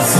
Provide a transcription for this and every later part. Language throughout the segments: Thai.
Deus.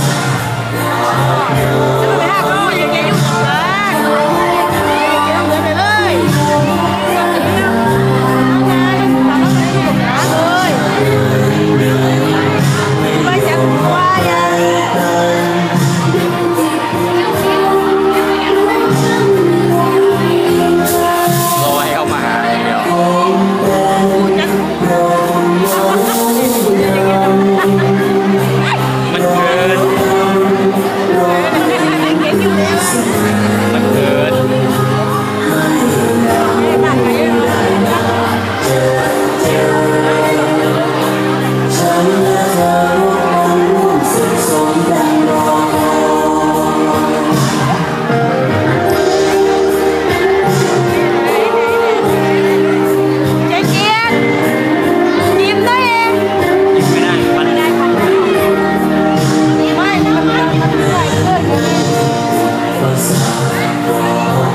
Because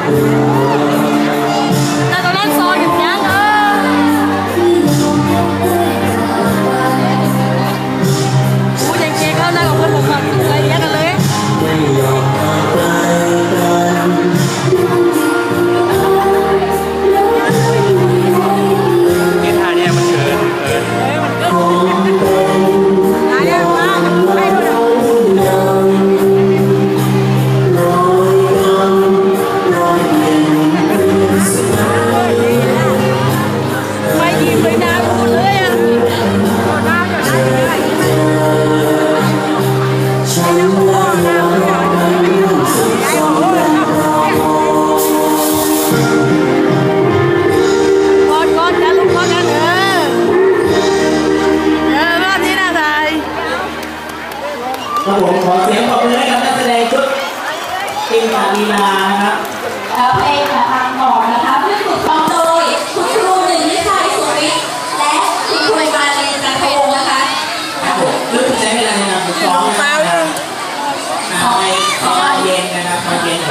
I'm ครับผมขอเสียงปรบมือให้กับนักแสดงชุดติงตาลีนานะครับ แล้วพระเอกค่ทางต่อนะ